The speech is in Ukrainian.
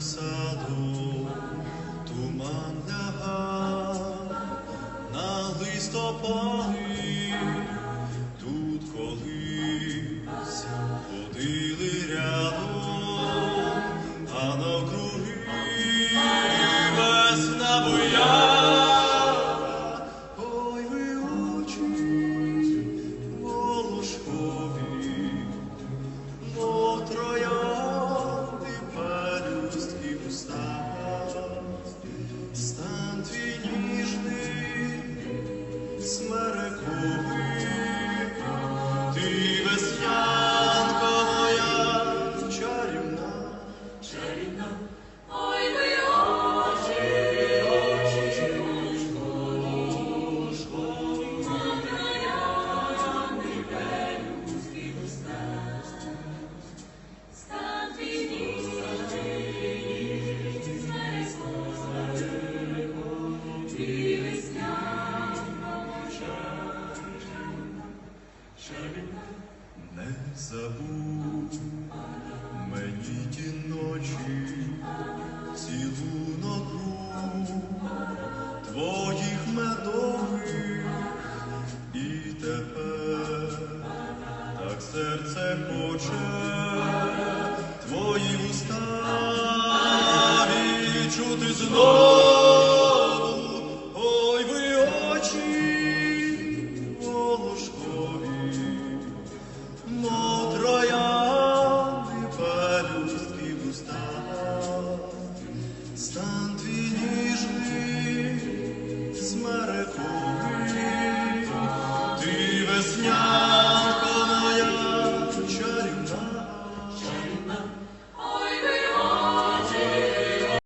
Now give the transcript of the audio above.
саду, туман ляга на листопади тут колись ходили рядом, а навкруги весна буя. Christmas. забудь. Мені ті ночі, цілунок рук твоїх медових. І тепер так серце хоче. Твої уста.